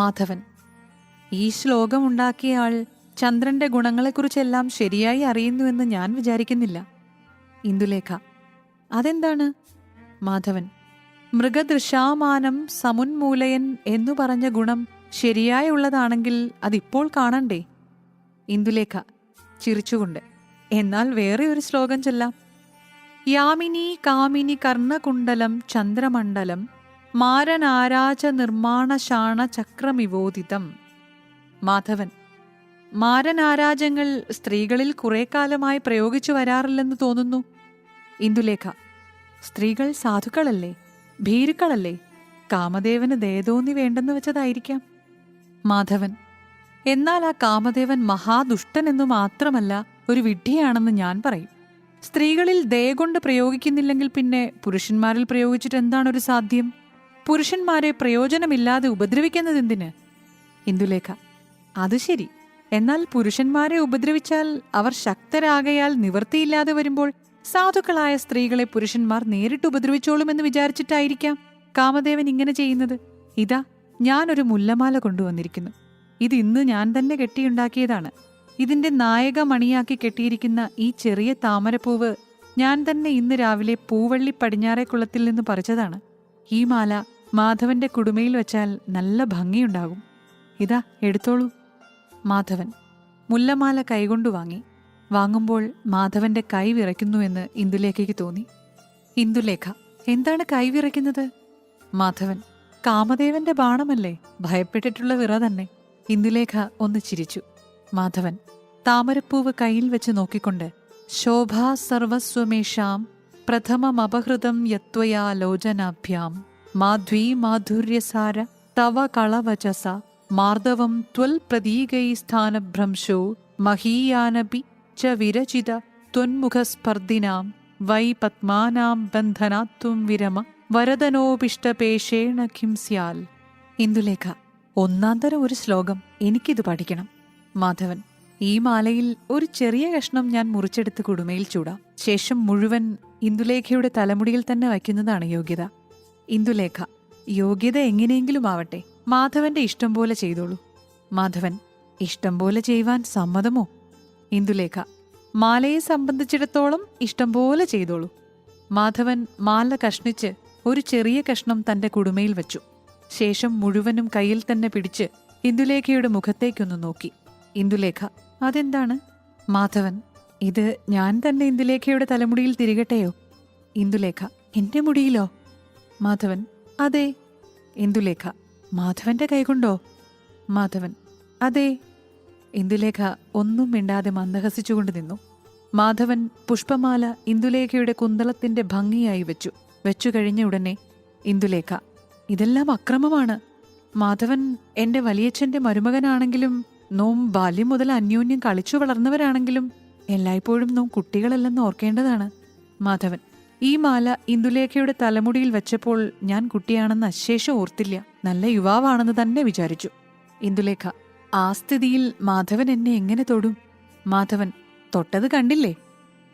മാധവൻ. ഈ ശ്ലോകം ഉണ്ടാക്കിയ ആൾ ചന്ദ്രന്റെ ഗുണങ്ങളെക്കുറിച്ചെല്ലാം ശരിയായി അറിയുന്നുവെന്ന് ഞാൻ വിചാരിക്കുന്നില്ല. ഇന്ദുലേഖ അതെന്താണ്? മാധവൻ മൃഗദൃശാമാനം സമുന്മൂലയൻ എന്നു പറഞ്ഞ ഗുണം ശരിയായുള്ളതാണെങ്കിൽ അതിപ്പോൾ കാണണ്ടേ? ഇന്ദുലേഖ ചിരിച്ചുകൊണ്ട് എന്നാൽ വേറെ ഒരു ശ്ലോകം ചൊല്ലാം. യാമിനി കാമിനി കർണകുണ്ടലം ചന്ദ്രമണ്ഡലം മാരനാരാജ നിർമ്മാണശാണ ചക്രമിവോദിതം മാധവൻ മാരനാരാജങ്ങൾ സ്ത്രീകളിൽ കുറെ കാലമായി പ്രയോഗിച്ചു വരാറില്ലെന്ന് തോന്നുന്നു. ഇന്ദുലേഖ സ്ത്രീകൾ സാധുക്കളല്ലേ ഭീരുക്കളല്ലേ കാമദേവന് ദേതോന്നി വേണ്ടെന്ന് വെച്ചതായിരിക്കാം. മാധവൻ എന്നാൽ ആ കാമദേവൻ മഹാദുഷ്ടൻ എന്നു മാത്രമല്ല ഒരു വിഡ്ഢിയാണെന്ന് ഞാൻ പറയും. സ്ത്രീകളിൽ ദയ കൊണ്ട് പ്രയോഗിക്കുന്നില്ലെങ്കിൽ പിന്നെ പുരുഷന്മാരിൽ പ്രയോഗിച്ചിട്ട് എന്താണ് ഒരു സാധ്യം? പുരുഷന്മാരെ പ്രയോജനമില്ലാതെ ഉപദ്രവിക്കുന്നതെന്തിന് ഇന്ദുലേഖ അത് ശരി. എന്നാൽ പുരുഷന്മാരെ ഉപദ്രവിച്ചാൽ അവർ ശക്തരാകയാൽ നിവൃത്തിയില്ലാതെ വരുമ്പോൾ സാധുക്കളായ സ്ത്രീകളെ പുരുഷന്മാർ നേരിട്ട് ഉപദ്രവിച്ചോളുമെന്ന് വിചാരിച്ചിട്ടായിരിക്കാം കാമദേവൻ ഇങ്ങനെ ചെയ്യുന്നത്. ഇതാ ഞാനൊരു മുല്ലമാല കൊണ്ടുവന്നിരിക്കുന്നു. ഇത് ഇന്ന് ഞാൻ തന്നെ കെട്ടിയുണ്ടാക്കിയതാണ്. ഇതിന്റെ നായക മണിയാക്കി കെട്ടിയിരിക്കുന്ന ഈ ചെറിയ താമരപ്പൂവ് ഞാൻ തന്നെ ഇന്ന് രാവിലെ പൂവള്ളി പടിഞ്ഞാറേ കുളത്തിൽ നിന്ന് പറിച്ചതാണ്. ഈ മാല മാധവന്റെ കുടുമയിൽ വെച്ചാൽ നല്ല ഭംഗിയുണ്ടാകും. ഇതാ എടുത്തോളൂ. മാധവൻ മുല്ലമാല കൈകൊണ്ടു വാങ്ങി. വാങ്ങുമ്പോൾ മാധവന്റെ കൈ വിറയ്ക്കുന്നുവെന്ന് ഇന്ദുലേഖയ്ക്ക് തോന്നി. ഇന്ദുലേഖ എന്താണ് കൈ വിറയ്ക്കുന്നത്? മാധവൻ കാമദേവന്റെ ബാണമല്ലേ? ഭയപ്പെട്ടിട്ടുള്ള വിറ തന്നെ. ഇന്ദുലേഖ ഒന്ന് ചിരിച്ചു. മാധവൻ താമരപ്പൂവ് കയ്യിൽ വെച്ച് നോക്കിക്കൊണ്ട് ശോഭാ സർവസ്വമേഷാം പ്രഥമമപഹൃതം യത്വയാ ലോചനാഭ്യാം മാധ്വീ മാധുര്യസാര തവ കളവചസ മാർദവം ത്വൽ പ്രതീകൈ സ്ഥാനഭ്രംശോ മഹീയാനപി ച വിരചിത ത്വന്മുഖസ്പർദിനാം വൈ പത്മാനാം ബന്ധനാത്വം വിരമ വരദനോപിഷ്ടപേഷേണ കിം സ്യാൽ. ഇന്ദുലേഖ ഒന്നാന്തരം ഒരു ശ്ലോകം എനിക്കിത് പഠിക്കണം. മാധവൻ ഈ മാലയിൽ ഒരു ചെറിയ കഷ്ണം ഞാൻ മുറിച്ചെടുത്ത് കുടുമയിൽ ചൂടാം. ശേഷം മുഴുവൻ ഇന്ദുലേഖയുടെ തലമുടിയിൽ തന്നെ വയ്ക്കുന്നതാണ് യോഗ്യത. ഇന്ദുലേഖ യോഗ്യത എങ്ങനെയെങ്കിലും ആവട്ടെ മാധവന്റെ ഇഷ്ടം പോലെ ചെയ്തോളൂ. മാധവൻ ഇഷ്ടം പോലെ ചെയ്യുവാൻ സമ്മതമോ? ഇന്ദുലേഖ മാലയെ സംബന്ധിച്ചിടത്തോളം ഇഷ്ടം പോലെ ചെയ്തോളൂ. മാധവൻ മാല കഷ്ണിച്ച് ഒരു ചെറിയ കഷ്ണം തന്റെ കുടുമയിൽ വെച്ചു. ശേഷം മുഴുവനും കയ്യിൽ തന്നെ പിടിച്ച് ഇന്ദുലേഖയുടെ മുഖത്തേക്കൊന്ന് നോക്കി. ഇന്ദുലേഖ അതെന്താണ്? മാധവൻ ഇത് ഞാൻ തന്നെ ഇന്ദുലേഖയുടെ തലമുടിയിൽ തിരികട്ടെയോ? ഇന്ദുലേഖ എന്റെ മുടിയിലോ? മാധവൻ. അതെ ഇന്ദുലേഖ. മാധവന്റെ കൈകൊണ്ടോ? മാധവൻ. അതെ ഇന്ദുലേഖ ഒന്നും മിണ്ടാതെ മന്ദഹസിച്ചുകൊണ്ട് നിന്നു. മാധവൻ പുഷ്പമാല ഇന്ദുലേഖയുടെ കുന്തളത്തിന്റെ ഭംഗിയായി വെച്ചു. വെച്ചു കഴിഞ്ഞ ഉടനെ ഇന്ദുലേഖ ഇതെല്ലാം അക്രമമാണ്. മാധവൻ എന്റെ വലിയച്ഛന്റെ മരുമകനാണെങ്കിലും നോം ബാല്യം മുതൽ അന്യോന്യം കളിച്ചു വളർന്നവരാണെങ്കിലും എല്ലായ്പ്പോഴും നോം കുട്ടികളല്ലെന്ന് ഓർക്കേണ്ടതാണ്. മാധവൻ. ഈ മാല ഇന്ദുലേഖയുടെ തലമുടിയിൽ വെച്ചപ്പോൾ ഞാൻ കുട്ടിയാണെന്ന് അശേഷം ഓർത്തില്ല. നല്ല യുവാവാണെന്ന് തന്നെ വിചാരിച്ചു. ഇന്ദുലേഖ ആ സ്ഥിതിയിൽ മാധവൻ എന്നെ എങ്ങനെ തൊടും? മാധവൻ തൊട്ടത് കണ്ടില്ലേ?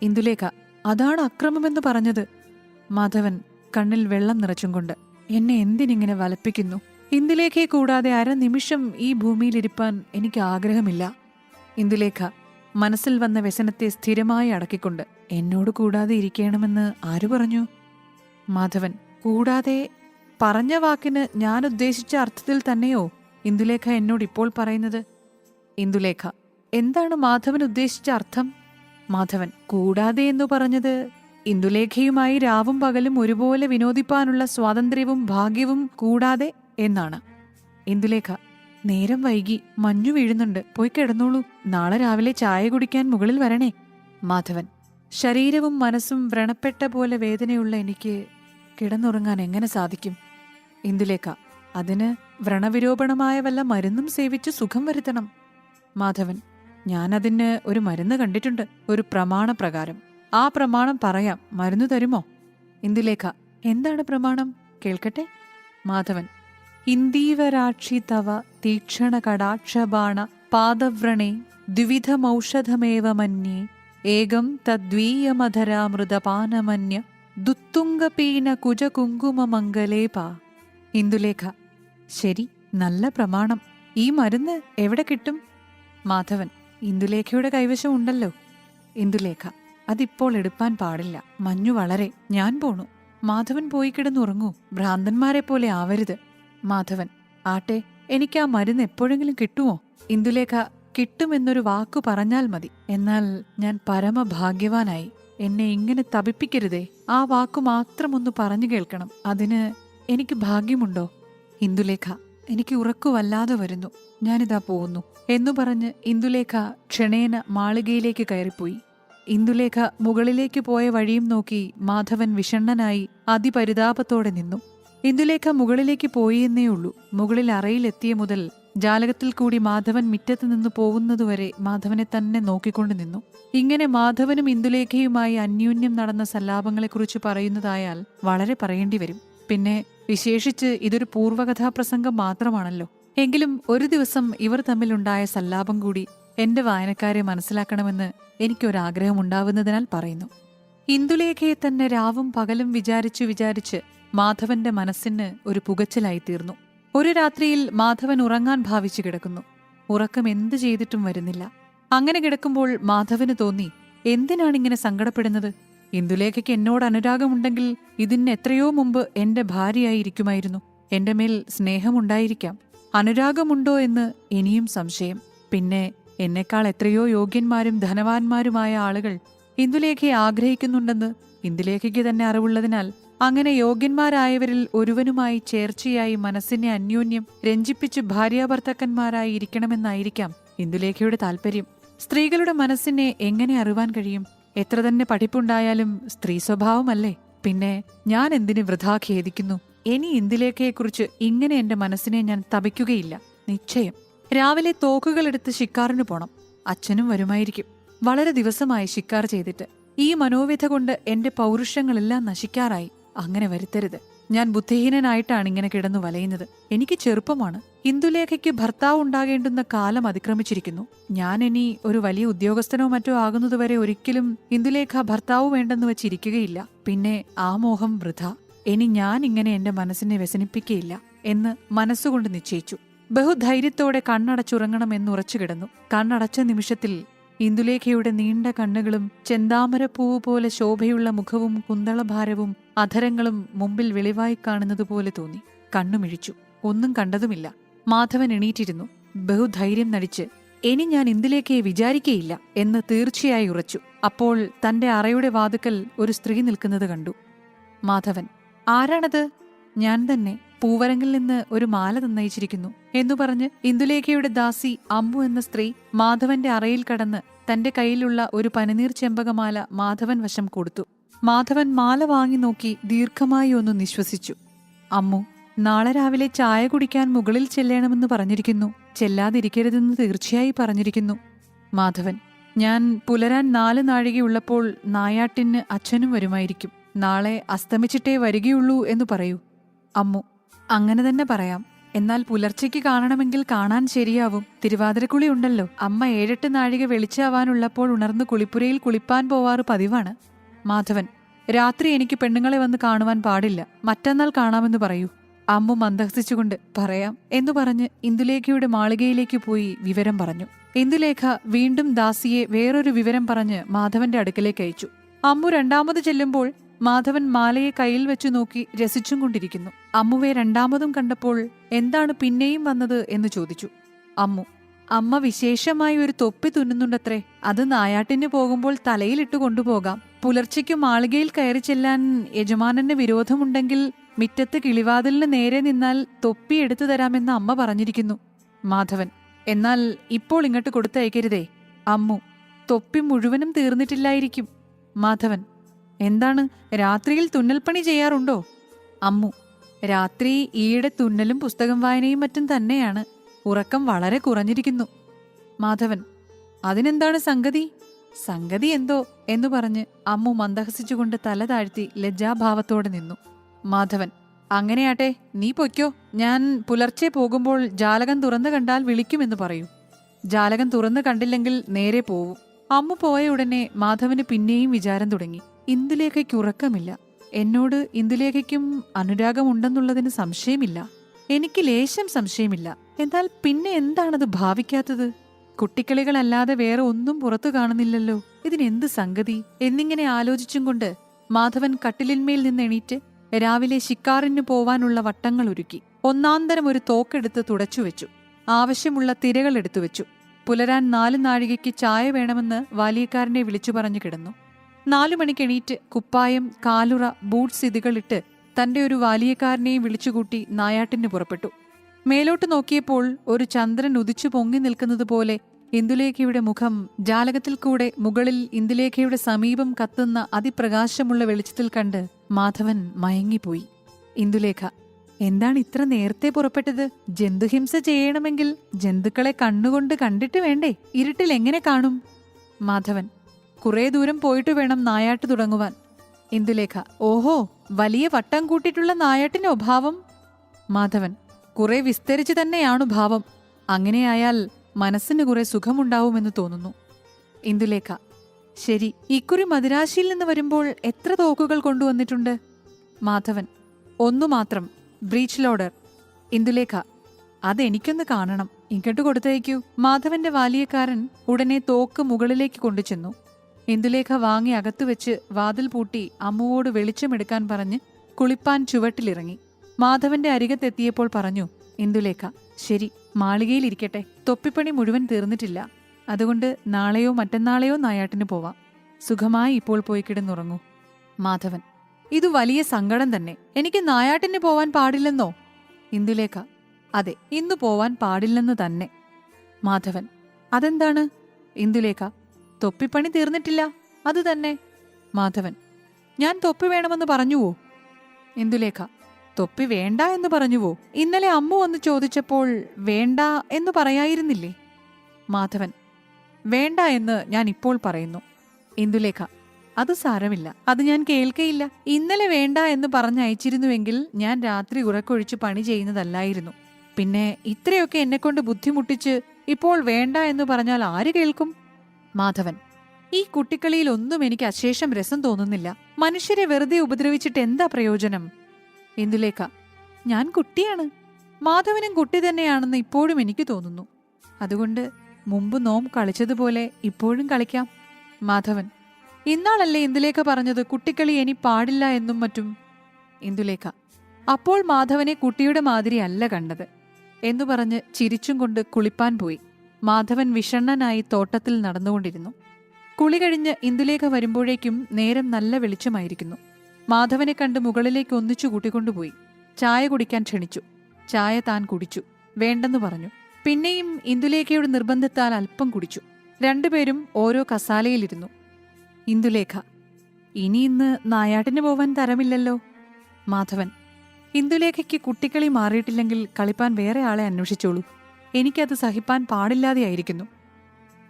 ഇന്ദുലേഖ അതാണ് അക്രമമെന്ന് പറഞ്ഞത്. മാധവൻ കണ്ണിൽ വെള്ളം നിറച്ചും കൊണ്ട് എന്നെ എന്തിനിങ്ങനെ വലപ്പിക്കുന്നു? ഇന്ദുലേഖയെ കൂടാതെ അരനിമിഷം ഈ ഭൂമിയിലിരിപ്പാൻ എനിക്ക് ആഗ്രഹമില്ല. ഇന്ദുലേഖ മനസ്സിൽ വന്ന വ്യസനത്തെ സ്ഥിരമായി അടക്കിക്കൊണ്ട് എന്നോട് കൂടാതെ ഇരിക്കണമെന്ന് ആര് പറഞ്ഞു? മാധവൻ കൂടാതെ പറഞ്ഞ വാക്കിന് ഞാൻ ഉദ്ദേശിച്ച അർത്ഥത്തിൽ തന്നെയോ? ഇന്ദുലേഖ എന്നോട് ഇപ്പോൾ പറയുന്നത്? ഇന്ദുലേഖ എന്താണ് മാധവൻ ഉദ്ദേശിച്ച അർത്ഥം? മാധവൻ കൂടാതെ എന്ന് പറഞ്ഞത് ഇന്ദുലേഖയുമായി രാവും പകലും ഒരുപോലെ വിനോദിപ്പാനുള്ള സ്വാതന്ത്ര്യവും ഭാഗ്യവും കൂടാതെ എന്നാണ്. ഇന്ദുലേഖ നേരം വൈകി മഞ്ഞു വീഴുന്നുണ്ട്. പോയി കിടന്നോളൂ. നാളെ രാവിലെ ചായ കുടിക്കാൻ മുകളിൽ വരണേ. മാധവൻ ശരീരവും മനസ്സും വ്രണപ്പെട്ട പോലെ വേദനയുള്ള എനിക്ക് കിടന്നുറങ്ങാൻ എങ്ങനെ സാധിക്കും? ഇന്ദുലേഖ അതിന് വ്രണവിരോപണമായ വല്ല മരുന്നും സേവിച്ച് സുഖം വരുത്തണം. മാധവൻ ഞാനതിന് ഒരു മരുന്ന് കണ്ടിട്ടുണ്ട്. ഒരു പ്രമാണപ്രകാരം. ആ പ്രമാണം പറയാം. മരുന്ന് തരുമോ? ഇന്ദുലേഖ എന്താണ് പ്രമാണം? കേൾക്കട്ടെ. മാധവൻ ഇന്ദീവരാക്ഷി തവ തീക്ഷണ കടാക്ഷബാണ പാദവ്രണേ ദ്വിവിധമൗഷധമേവ മന്യേ ഏകം തദ്വീയമധരാമൃതപാനമന്യ ദുത്തുംഗപീന കുജകുങ്കുമംഗലേപ ഇന്ദുലേഖ ശരി നല്ല പ്രമാണം. ഈ മരുന്ന് എവിടെ കിട്ടും? മാധവൻ ഇന്ദുലേഖയുടെ കൈവശം ഉണ്ടല്ലോ. ഇന്ദുലേഖ അതിപ്പോൾ എടുപ്പാൻ പാടില്ല. മഞ്ഞു വളരെ ഞാൻ പോണു. മാധവൻ പോയി കിടന്നുറങ്ങൂ. ഭ്രാന്തന്മാരെ പോലെ ആവരുത്. മാധവൻ ആട്ടെ എനിക്ക് ആ മരുന്ന് എപ്പോഴെങ്കിലും കിട്ടുമോ? ഇന്ദുലേഖ കിട്ടുമെന്നൊരു വാക്കു പറഞ്ഞാൽ മതി. എന്നാൽ ഞാൻ പരമഭാഗ്യവാനായി എന്നെ ഇങ്ങനെ തപിപ്പിക്കരുതേ. ആ വാക്കു മാത്രം ഒന്ന് പറഞ്ഞു കേൾക്കണം. അതിന് എനിക്ക് ഭാഗ്യമുണ്ടോ? ഇന്ദുലേഖ എനിക്ക് ഉറക്കുവല്ലാതെ വരുന്നു. ഞാനിതാ പോകുന്നു. എന്നു പറഞ്ഞ് ഇന്ദുലേഖ ക്ഷണേന മാളികയിലേക്ക് കയറിപ്പോയി. ഇന്ദുലേഖ മുകളിലേക്ക് പോയ വഴിയും നോക്കി മാധവൻ വിഷണ്ണനായി അതിപരിതാപത്തോടെ നിന്നു. ഇന്ദുലേഖ മുകളിലേക്ക് പോയി എന്നേ ഉള്ളൂ മുകളിൽ അറയിലെത്തിയ മുതൽ ജാലകത്തിൽ കൂടി മാധവൻ മുറ്റത്ത് നിന്ന് പോകുന്നതുവരെ മാധവനെ തന്നെ നോക്കിക്കൊണ്ട് നിന്നു. ഇങ്ങനെ മാധവനും ഇന്ദുലേഖയുമായി അന്യോന്യം നടന്ന സല്ലാപങ്ങളെക്കുറിച്ച് പറയുന്നതായാൽ വളരെ പറയേണ്ടി വരും. പിന്നെ വിശേഷിച്ച് ഇതൊരു പൂർവകഥാപ്രസംഗം മാത്രമാണല്ലോ. എങ്കിലും ഒരു ദിവസം ഇവർ തമ്മിലുണ്ടായ സല്ലാപം കൂടി എന്റെ വായനക്കാരെ മനസ്സിലാക്കണമെന്ന് എനിക്കൊരാഗ്രഹമുണ്ടാവുന്നതിനാൽ പറയുന്നു. ഇന്ദുലേഖയെ തന്നെ രാവും പകലും വിചാരിച്ചു വിചാരിച്ച് മാധവന്റെ മനസ്സിന് ഒരു പുകച്ചിലായി തീർന്നു. ഒരു രാത്രിയിൽ മാധവൻ ഉറങ്ങാൻ ഭാവിച്ചു കിടക്കുന്നു. ഉറക്കം എന്തു ചെയ്തിട്ടും വരുന്നില്ല. അങ്ങനെ കിടക്കുമ്പോൾ മാധവന് തോന്നി എന്തിനാണ് ഇങ്ങനെ സങ്കടപ്പെടുന്നത്? ഇന്ദുലേഖയ്ക്ക് എന്നോട് അനുരാഗമുണ്ടെങ്കിൽ ഇതിന് എത്രയോ മുമ്പ് എന്റെ ഭാര്യയായിരിക്കുമായിരുന്നു. എന്റെ മേൽ സ്നേഹമുണ്ടായിരിക്കാം. അനുരാഗമുണ്ടോ എന്ന് ഇനിയും സംശയം. പിന്നെ എന്നെക്കാൾ എത്രയോ യോഗ്യന്മാരും ധനവാന്മാരുമായ ആളുകൾ ഇന്ദുലേഖയെ ആഗ്രഹിക്കുന്നുണ്ടെന്ന് ഇന്ദുലേഖയ്ക്ക് തന്നെ അറിവുള്ളതിനാൽ അങ്ങനെ യോഗ്യന്മാരായവരിൽ ഒരുവനുമായി ചേർച്ചയായി മനസ്സിനെ അന്യോന്യം രഞ്ജിപ്പിച്ച് ഭാര്യാഭർത്തക്കന്മാരായി ഇരിക്കണമെന്നായിരിക്കാം ഇന്ദുലേഖയുടെ താല്പര്യം സ്ത്രീകളുടെ മനസ്സിനെ എങ്ങനെ അറിവാൻ കഴിയും? എത്ര തന്നെ പഠിപ്പുണ്ടായാലും സ്ത്രീ സ്വഭാവമല്ലേ? പിന്നെ ഞാൻ എന്തിന് വൃഥാ ഖേദിക്കുന്നു? ഇനി ഇന്ദുലേഖയെക്കുറിച്ച് ഇങ്ങനെ എന്റെ മനസ്സിനെ ഞാൻ തപിക്കുകയില്ല. നിശ്ചയം. രാവിലെ തോക്കുകളെടുത്ത് ശിക്കാറിന് പോണം. അച്ഛനും വരുമായിരിക്കും. വളരെ ദിവസമായി ശിക്കാർ ചെയ്തിട്ട്. ഈ മനോവ്യഥ കൊണ്ട് എന്റെ പൗരുഷങ്ങളെല്ലാം നശിക്കാറായി. അങ്ങനെ വരുത്തരുത്. ഞാൻ ബുദ്ധിഹീനനായിട്ടാണ് ഇങ്ങനെ കിടന്നു വലയുന്നത്. എനിക്ക് ചെറുപ്പമാണ്. ഇന്ദുലേഖയ്ക്ക് ഭർത്താവ് ഉണ്ടാകേണ്ടുന്ന കാലം അതിക്രമിച്ചിരിക്കുന്നു. ഞാൻ ഇനി ഒരു വലിയ ഉദ്യോഗസ്ഥനോ മറ്റോ ആകുന്നതുവരെ ഒരിക്കലും ഇന്ദുലേഖ ഭർത്താവ് വേണ്ടെന്ന് വെച്ചിരിക്കുകയില്ല. പിന്നെ ആ മോഹം വൃഥ. ഇനി ഞാൻ ഇങ്ങനെ എന്റെ മനസ്സിനെ വ്യസനിപ്പിക്കുകയില്ല എന്ന് മനസ്സുകൊണ്ട് നിശ്ചയിച്ചു. ബഹുധൈര്യത്തോടെ കണ്ണടച്ചുറങ്ങണം എന്നുറച്ചു കിടന്നു. കണ്ണടച്ച നിമിഷത്തിൽ ഇന്ദുലേഖയുടെ നീണ്ട കണ്ണുകളും ചെന്താമരപ്പൂവ് പോലെ ശോഭയുള്ള മുഖവും കുന്തളഭാരവും അധരങ്ങളും മുമ്പിൽ വെളിവായി കാണുന്നതുപോലെ തോന്നി. കണ്ണുമിഴിച്ചു. ഒന്നും കണ്ടതുമില്ല. മാധവൻ എണീറ്റിരുന്നു. ബഹുധൈര്യം നടിച്ച് ഇനി ഞാൻ ഇന്ദുലേഖയെ വിചാരിക്കയില്ല എന്ന് തീർച്ചയായി ഉറച്ചു. അപ്പോൾ തന്റെ അറയുടെ വാതുക്കൽ ഒരു സ്ത്രീ നിൽക്കുന്നത് കണ്ടു. മാധവൻ ആരാണത്? ഞാൻ തന്നെ. പൂവരങ്ങിൽ നിന്ന് ഒരു മാല തന്നയിച്ചിരിക്കുന്നു. എന്നു പറഞ്ഞ് ഇന്ദുലേഖയുടെ ദാസി അമ്പു എന്ന സ്ത്രീ മാധവന്റെ അറയിൽ കടന്ന് തന്റെ കയ്യിലുള്ള ഒരു പനിനീർ ചെമ്പകമാല മാധവൻ വശം കൊടുത്തു. മാധവൻ മാല വാങ്ങി നോക്കി ദീർഘമായി ഒന്ന് നിശ്വസിച്ചു. അമ്മു നാളെ രാവിലെ ചായ കുടിക്കാൻ മുകളിൽ ചെല്ലണമെന്ന് പറഞ്ഞിരിക്കുന്നു. ചെല്ലാതിരിക്കരുതെന്ന് തീർച്ചയായി പറഞ്ഞിരിക്കുന്നു. മാധവൻ ഞാൻ പുലരാൻ നാല് നാഴികയുള്ളപ്പോൾ നായാട്ടിന് അച്ഛനും വരുമായിരിക്കും. നാളെ അസ്തമിച്ചിട്ടേ വരികയുള്ളൂ എന്ന് പറയൂ. അമ്മു അങ്ങനെ തന്നെ പറയാം. എന്നാൽ പുലർച്ചയ്ക്ക് കാണണമെങ്കിൽ കാണാൻ ശരിയാവും. തിരുവാതിരക്കുളി ഉണ്ടല്ലോ. അമ്മ ഏഴെട്ട് നാഴിക വെളിച്ചാവാനുള്ളപ്പോൾ ഉണർന്ന് കുളിപ്പുരയിൽ കുളിപ്പാൻ പോവാറ് പതിവാണ്. മാധവൻ രാത്രി എനിക്ക് പെണ്ണുങ്ങളെ വന്ന് കാണുവാൻ പാടില്ല. മറ്റന്നാൾ കാണാമെന്ന് പറയൂ. അമ്മു മന്ദഹസിച്ചുകൊണ്ട് പറയാം എന്നു പറഞ്ഞ് ഇന്ദുലേഖയുടെ മാളികയിലേക്ക് പോയി വിവരം പറഞ്ഞു. ഇന്ദുലേഖ വീണ്ടും ദാസിയെ വേറൊരു വിവരം പറഞ്ഞ് മാധവന്റെ അടുക്കലേക്ക് അയച്ചു. അമ്മു രണ്ടാമത് ചെല്ലുമ്പോൾ മാധവൻ മാലയെ കയ്യിൽ വെച്ചു നോക്കി രസിച്ചും കൊണ്ടിരിക്കുന്നു. അമ്മുവെ രണ്ടാമതും കണ്ടപ്പോൾ എന്താണ് പിന്നെയും വന്നത് എന്ന് ചോദിച്ചു. അമ്മു അമ്മ വിശേഷമായി ഒരു തൊപ്പി തുന്നുന്നുണ്ടത്രേ. അത് നായാട്ടിന് പോകുമ്പോൾ തലയിലിട്ട് കൊണ്ടുപോകാം. പുലർച്ചയ്ക്ക് മാളികയിൽ കയറി ചെല്ലാൻ യജമാനന് വിരോധമുണ്ടെങ്കിൽ മിറ്റത്ത് കിളിവാതിലിന് നേരെ നിന്നാൽ തൊപ്പി എടുത്തു തരാമെന്ന് അമ്മ പറഞ്ഞിരിക്കുന്നു. മാധവൻ എന്നാൽ ഇപ്പോൾ ഇങ്ങോട്ട് കൊടുത്തയക്കരുതേ. അമ്മു തൊപ്പി മുഴുവനും തീർന്നിട്ടില്ലായിരിക്കും. മാധവൻ എന്താണ്? രാത്രിയിൽ തുന്നൽപ്പണി ചെയ്യാറുണ്ടോ? അമ്മു രാത്രി ഈയിടെ തുന്നലും പുസ്തകം വായനയും മറ്റും തന്നെയാണ്. ഉറക്കം വളരെ കുറഞ്ഞിരിക്കുന്നു. മാധവൻ അതിനെന്താണ് സംഗതി? സംഗതി എന്തോ എന്ന് പറഞ്ഞ് അമ്മു മന്ദഹസിച്ചുകൊണ്ട് തല താഴ്ത്തി ലജ്ജാഭാവത്തോടെ നിന്നു. മാധവൻ അങ്ങനെയാട്ടെ നീ പൊയ്ക്കോ. ഞാൻ പുലർച്ചെ പോകുമ്പോൾ ജാലകം തുറന്നു കണ്ടാൽ വിളിക്കുമെന്ന് പറയൂ. ജാലകം തുറന്നു കണ്ടില്ലെങ്കിൽ നേരെ പോവും. അമ്മു പോയ ഉടനെ മാധവന് പിന്നെയും വിചാരം തുടങ്ങി. ഇന്ദുലേഖയ്ക്ക് ഉറക്കമില്ല. എന്നോട് ഇന്ദുലേഖയ്ക്കും അനുരാഗമുണ്ടെന്നുള്ളതിന് സംശയമില്ല. എനിക്ക് ലേശം സംശയമില്ല. എന്നാൽ പിന്നെ എന്താണത് ഭാവിക്കാത്തത്? കുട്ടിക്കളികളല്ലാതെ വേറെ ഒന്നും പുറത്തു കാണുന്നില്ലല്ലോ. ഇതിനെന്ത് സംഗതി? എന്നിങ്ങനെ ആലോചിച്ചും കൊണ്ട് മാധവൻ കട്ടിലിന്മേൽ നിന്ന് എണീറ്റ് രാവിലെ ശിക്കാറിന് പോവാനുള്ള വട്ടങ്ങൾ ഒരുക്കി. ഒന്നാന്തരം ഒരു തോക്കെടുത്ത് തുടച്ചുവെച്ചു ആവശ്യമുള്ള തിരകൾ എടുത്തു വെച്ചു. പുലരാൻ നാല് നാഴികയ്ക്ക് ചായ വേണമെന്ന് വാലിയക്കാരനെ വിളിച്ചു പറഞ്ഞു കിടന്നു. നാലു മണിക്ക് എണീറ്റ് കുപ്പായം കാലുറ ബൂട്ട്സ് ഇതികളിട്ട് തന്റെ ഒരു വാലിയക്കാരനെയും വിളിച്ചുകൂട്ടി നായാട്ടിന് പുറപ്പെട്ടു. മേലോട്ട് നോക്കിയപ്പോൾ ഒരു ചന്ദ്രൻ ഉദിച്ചു പൊങ്ങി നിൽക്കുന്നത് പോലെ ഇന്ദുലേഖയുടെ മുഖം ജാലകത്തിൽ കൂടെ മുകളിൽ ഇന്ദുലേഖയുടെ സമീപം കത്തുന്ന അതിപ്രകാശമുള്ള വെളിച്ചത്തിൽ കണ്ട് മാധവൻ മയങ്ങിപ്പോയി. ഇന്ദുലേഖ എന്താണ് ഇത്ര നേരത്തെ പുറപ്പെട്ടത്? ജന്തുഹിംസ ചെയ്യണമെങ്കിൽ ജന്തുക്കളെ കണ്ണുകൊണ്ട് കണ്ടിട്ട് വേണ്ടേ? ഇരുട്ടിൽ എങ്ങനെ കാണും? മാധവൻ കുറേ ദൂരം പോയിട്ട് വേണം നായാട്ട് തുടങ്ങുവാൻ. ഇന്ദുലേഖ ഓഹോ വലിയ വട്ടം കൂട്ടിയിട്ടുള്ള നായാട്ടിന്റെ ഭാവം മാധവൻ കുറെ വിസ്തരിച്ചു തന്നെയാണ് ഭാവം. അങ്ങനെയായാൽ മനസ്സിന് കുറെ സുഖമുണ്ടാവുമെന്ന് തോന്നുന്നു. ഇന്ദുലേഖ ശരി ഇക്കുറി മദിരാശിയിൽ നിന്ന് വരുമ്പോൾ എത്ര തോക്കുകൾ കൊണ്ടുവന്നിട്ടുണ്ട്? മാധവൻ ഒന്നു മാത്രം ബ്രീച്ച് ലോഡർ. ഇന്ദുലേഖ അതെനിക്കൊന്ന് കാണണം. ഇങ്ങോട്ട് കൊടുത്തയക്കൂ. മാധവന്റെ വാലിയക്കാരൻ ഉടനെ തോക്ക് മുകളിലേക്ക് കൊണ്ടുചെന്നു. ഇന്ദുലേഖ വാങ്ങി അകത്തു വെച്ച് വാതിൽ പൂട്ടി അമ്മുവോട് വെളിച്ചമെടുക്കാൻ പറഞ്ഞ് കുളിപ്പാൻ ചുവട്ടിലിറങ്ങി. മാധവന്റെ അരികത്തെത്തിയപ്പോൾ പറഞ്ഞു ഇന്ദുലേഖ ശരി മാളികയിലിരിക്കട്ടെ. തൊപ്പിപ്പണി മുഴുവൻ തീർന്നിട്ടില്ല. അതുകൊണ്ട് നാളെയോ മറ്റന്നാളെയോ നായാട്ടിന് പോവാം. സുഖമായി ഇപ്പോൾ പോയി കിടന്നുറങ്ങൂ. മാധവൻ ഇത് വലിയ സങ്കടം തന്നെ. എനിക്ക് നായാട്ടിന് പോവാൻ പാടില്ലെന്നോ? ഇന്ദുലേഖ അതെ ഇന്നു പോവാൻ പാടില്ലെന്ന് തന്നെ. മാധവൻ അതെന്താണ്? ഇന്ദുലേഖ തൊപ്പിപ്പണി തീർന്നിട്ടില്ല. അത് തന്നെ. മാധവൻ ഞാൻ തൊപ്പി വേണമെന്ന് പറഞ്ഞുവോ? ഇന്ദുലേഖ തൊപ്പി വേണ്ട എന്ന് പറഞ്ഞുവോ? ഇന്നലെ അമ്മു വന്ന് ചോദിച്ചപ്പോൾ വേണ്ട എന്ന് പറയായിരുന്നില്ലേ? മാധവൻ വേണ്ട എന്ന് ഞാൻ ഇപ്പോൾ പറയുന്നു. ഇന്ദുലേഖ അത് സാരമില്ല. അത് ഞാൻ കേൾക്കയില്ല. ഇന്നലെ വേണ്ട എന്ന് പറഞ്ഞയച്ചിരുന്നുവെങ്കിൽ ഞാൻ രാത്രി ഉറക്കൊഴിച്ച് പണി ചെയ്യുന്നതല്ലായിരുന്നു. പിന്നെ ഇത്രയൊക്കെ എന്നെക്കൊണ്ട് ബുദ്ധിമുട്ടിച്ച് ഇപ്പോൾ വേണ്ട എന്ന് പറഞ്ഞാൽ ആര് കേൾക്കും? മാധവൻ. ഈ കുട്ടിക്കളിയിൽ ഒന്നും എനിക്ക് അശേഷം രസം തോന്നുന്നില്ല. മനുഷ്യരെ വെറുതെ ഉപദ്രവിച്ചിട്ട് എന്താ പ്രയോജനം? ഇന്ദുലേഖ ഞാൻ കുട്ടിയാണ്. മാധവനും കുട്ടി തന്നെയാണെന്ന് ഇപ്പോഴും എനിക്ക് തോന്നുന്നു. അതുകൊണ്ട് മുമ്പ് നോം കളിച്ചതുപോലെ ഇപ്പോഴും കളിക്കാം. മാധവൻ. ഇന്നാളല്ലേ ഇന്ദുലേഖ പറഞ്ഞത്? കുട്ടിക്കളി ഇനി പാടില്ല എന്നും മറ്റും. ഇന്ദുലേഖ അപ്പോൾ മാധവനെ കുട്ടിയുടെ മാതിരി അല്ല കണ്ടത്. എന്നു പറഞ്ഞ് ചിരിച്ചും കൊണ്ട് കുളിപ്പാൻ പോയി. മാധവൻ വിഷണ്ണനായി തോട്ടത്തിൽ നടന്നുകൊണ്ടിരുന്നു. കുളി കഴിഞ്ഞ് ഇന്ദുലേഖ വരുമ്പോഴേക്കും നേരം നല്ല വെളിച്ചമായിരിക്കുന്നു. മാധവനെ കണ്ട് മുകളിലേക്ക് ഒന്നിച്ചു കൂട്ടിക്കൊണ്ടുപോയി. ചായ കുടിക്കാൻ ക്ഷണിച്ചു. ചായ താൻ കുടിച്ചു. വേണ്ടെന്ന് പറഞ്ഞു. പിന്നെയും ഇന്ദുലേഖയുടെ നിർബന്ധത്താൽ അല്പം കുടിച്ചു. രണ്ടുപേരും ഓരോ കസാലയിലിരുന്നു. ഇന്ദുലേഖ ഇനി ഇന്ന് നായാട്ടിന് പോവാൻ തരമില്ലല്ലോ? മാധവൻ ഇന്ദുലേഖയ്ക്ക് കുട്ടിക്കളി മാറിയിട്ടില്ലെങ്കിൽ കളിപ്പാൻ വേറെ ആളെ അന്വേഷിച്ചോളൂ. എനിക്കത് സഹിപ്പാൻ പാടില്ലാതെയായിരിക്കുന്നു.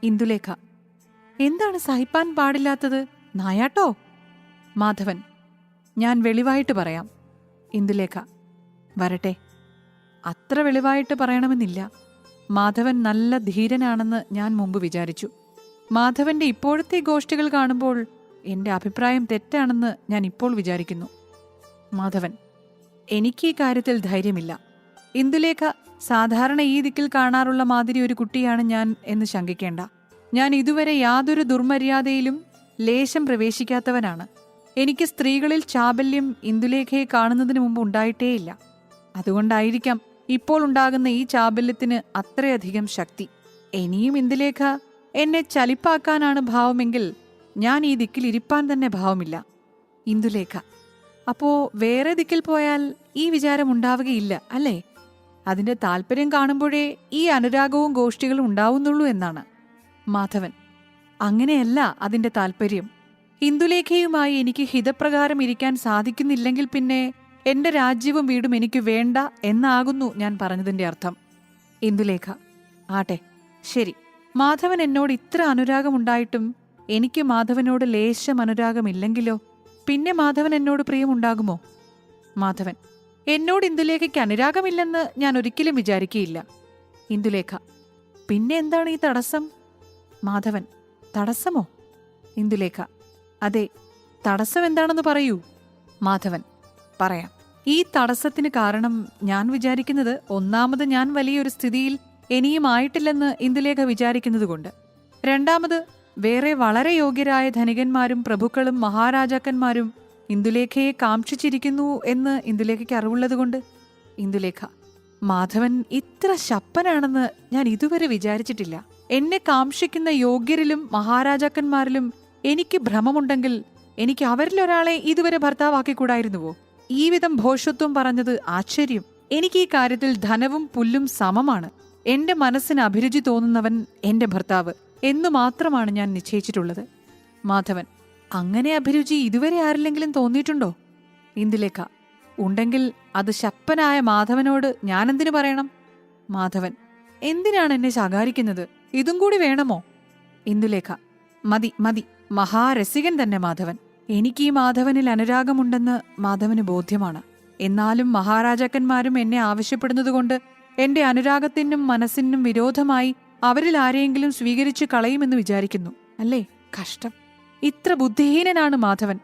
ഇന്ദുലേഖ എന്താണ് സഹിപ്പാൻ പാടില്ലാത്തത്? നായാട്ടോ? മാധവൻ ഞാൻ വെളിവായിട്ട് പറയാം. ഇന്ദുലേഖ വരട്ടെ. അത്ര വെളിവായിട്ട് പറയണമെന്നില്ല. മാധവൻ നല്ല ധീരനാണെന്ന് ഞാൻ മുമ്പ് വിചാരിച്ചു. മാധവന്റെ ഇപ്പോഴത്തെ ഗോഷ്ഠികൾ കാണുമ്പോൾ എന്റെ അഭിപ്രായം തെറ്റാണെന്ന് ഞാൻ ഇപ്പോൾ വിചാരിക്കുന്നു. മാധവൻ എനിക്ക് ഈ കാര്യത്തിൽ ധൈര്യമില്ല. ഇന്ദുലേഖ സാധാരണ ഈ ദിക്കിൽ കാണാറുള്ള മാതിരി ഒരു കുട്ടിയാണ് ഞാൻ എന്ന് ശങ്കിക്കേണ്ട. ഞാൻ ഇതുവരെ യാതൊരു ദുർമര്യാദയിലും ലേശം പ്രവേശിക്കാത്തവനാണ്. എനിക്ക് സ്ത്രീകളിൽ ചാബല്യം ഇന്ദുലേഖയെ കാണുന്നതിന് മുമ്പ് ഉണ്ടായിട്ടേയില്ല. അതുകൊണ്ടായിരിക്കാം ഇപ്പോൾ ഉണ്ടാകുന്ന ഈ ചാബല്യത്തിന് അത്രയധികം ശക്തി. ഇനിയും ഇന്ദുലേഖ എന്നെ ചലിപ്പാക്കാനാണ് ഭാവമെങ്കിൽ ഞാൻ ഈ ദിക്കിൽ ഇരിപ്പാൻ തന്നെ ഭാവമില്ല. ഇന്ദുലേഖ അപ്പോ വേറെ ദിക്കിൽ പോയാൽ ഈ വിചാരം ഉണ്ടാവുകയില്ല അല്ലേ? അതിന്റെ താല്പര്യം കാണുമ്പോഴേ ഈ അനുരാഗവും ഗോഷ്ഠികളും ഉണ്ടാവുന്നുള്ളൂ എന്നാണ്. മാധവൻ അങ്ങനെയല്ല അതിന്റെ താല്പര്യം ഇന്ദുലേഖയുമായി എനിക്ക് ഹിതപ്രകാരം ഇരിക്കാൻ സാധിക്കുന്നില്ലെങ്കിൽ പിന്നെ എന്റെ രാജ്യവും വീടും എനിക്ക് വേണ്ട എന്നാകുന്നു ഞാൻ പറഞ്ഞതിന്റെ അർത്ഥം. ഇന്ദുലേഖ ആട്ടെ ശരി. മാധവൻ എന്നോട് ഇത്ര അനുരാഗമുണ്ടായിട്ടും എനിക്ക് മാധവനോട് ലേശം അനുരാഗമില്ലെങ്കിലോ? പിന്നെ മാധവൻ എന്നോട് പ്രിയമുണ്ടാകുമോ? മാധവൻ എന്നോട് ഇന്ദുലേഖയ്ക്ക് അനുരാഗമില്ലെന്ന് ഞാൻ ഒരിക്കലും വിചാരിക്കുകയില്ല ഇന്ദുലേഖ പിന്നെ എന്താണ് ഈ തടസ്സം? മാധവൻ തടസ്സമോ? ഇന്ദുലേഖ അതെ തടസ്സം എന്താണെന്ന് പറയൂ. മാധവൻ പറയാം. ഈ തടസ്സത്തിന് കാരണം ഞാൻ വിചാരിക്കുന്നത് ഒന്നാമത് ഞാൻ വലിയൊരു സ്ഥിതിയിൽ ഇനിയും ആയിട്ടില്ലെന്ന് ഇന്ദുലേഖ വിചാരിക്കുന്നതുകൊണ്ട്. രണ്ടാമത് വേറെ വളരെ യോഗ്യരായ ധനികന്മാരും പ്രഭുക്കളും മഹാരാജാക്കന്മാരും ഇന്ദുലേഖയെ കാക്ഷിച്ചിരിക്കുന്നു എന്ന് ഇന്ദുലേഖയ്ക്ക് അറിവുള്ളതുകൊണ്ട്. ഇന്ദുലേഖ മാധവൻ ഇത്ര ശപ്പനാണെന്ന് ഞാൻ ഇതുവരെ വിചാരിച്ചിട്ടില്ല. എന്നെ കാക്ഷിക്കുന്ന യോഗ്യരിലും മഹാരാജാക്കന്മാരിലും എനിക്ക് ഭ്രമമുണ്ടെങ്കിൽ എനിക്ക് അവരിലൊരാളെ ഇതുവരെ ഭർത്താവാക്കിക്കൂടായിരുന്നുവോ? ഈ വിധം ഭോഷത്വം പറഞ്ഞത് ആശ്ചര്യം. എനിക്ക് ഈ കാര്യത്തിൽ ധനവും പുല്ലും സമമാണ്. എന്റെ മനസ്സിന് അഭിരുചി തോന്നുന്നവൻ എന്റെ ഭർത്താവ് എന്നു മാത്രമാണ് ഞാൻ നിശ്ചയിച്ചിട്ടുള്ളത്. മാധവൻ അങ്ങനെ അഭിരുചി ഇതുവരെ ആരില്ലെങ്കിലും തോന്നിയിട്ടുണ്ടോ? ഇന്ദുലേഖ ഉണ്ടെങ്കിൽ അത് ശപ്പനായ മാധവനോട് ഞാനെന്തിനു പറയണം? മാധവൻ എന്തിനാണ് എന്നെ ശകാരിക്കുന്നത്? ഇതും കൂടി വേണമോ? ഇന്ദുലേഖ മതി മതി മഹാരസികൻ തന്നെ മാധവൻ. എനിക്ക് ഈ മാധവനിൽ അനുരാഗമുണ്ടെന്ന് മാധവന് ബോധ്യമാണ്. എന്നാലും മഹാരാജാക്കന്മാരും എന്നെ ആവശ്യപ്പെടുന്നതുകൊണ്ട് എന്റെ അനുരാഗത്തിനും മനസ്സിനും വിരോധമായി അവരിൽ ആരെയെങ്കിലും സ്വീകരിച്ചു കളയുമെന്ന് വിചാരിക്കുന്നു. അല്ലേ? കഷ്ടം. ഇത്ര ബുദ്ധിഹീനനാണ് മാധവൻ.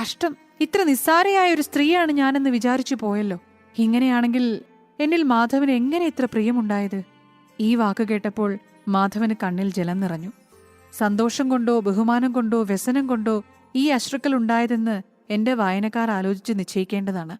കഷ്ടം. ഇത്ര നിസ്സാരയായ ഒരു സ്ത്രീയാണ് ഞാനെന്ന് വിചാരിച്ചു പോയല്ലോ. ഇങ്ങനെയാണെങ്കിൽ എന്നിൽ മാധവന് എങ്ങനെ ഇത്ര പ്രിയമുണ്ടായത്? ഈ വാക്ക് കേട്ടപ്പോൾ മാധവന് കണ്ണിൽ ജലം നിറഞ്ഞു. സന്തോഷം കൊണ്ടോ ബഹുമാനം കൊണ്ടോ വ്യസനം കൊണ്ടോ ഈ അശ്രുക്കൾ ഉണ്ടായതെന്ന് എന്റെ വായനക്കാർ ആലോചിച്ച് നിശ്ചയിക്കേണ്ടതാണ്.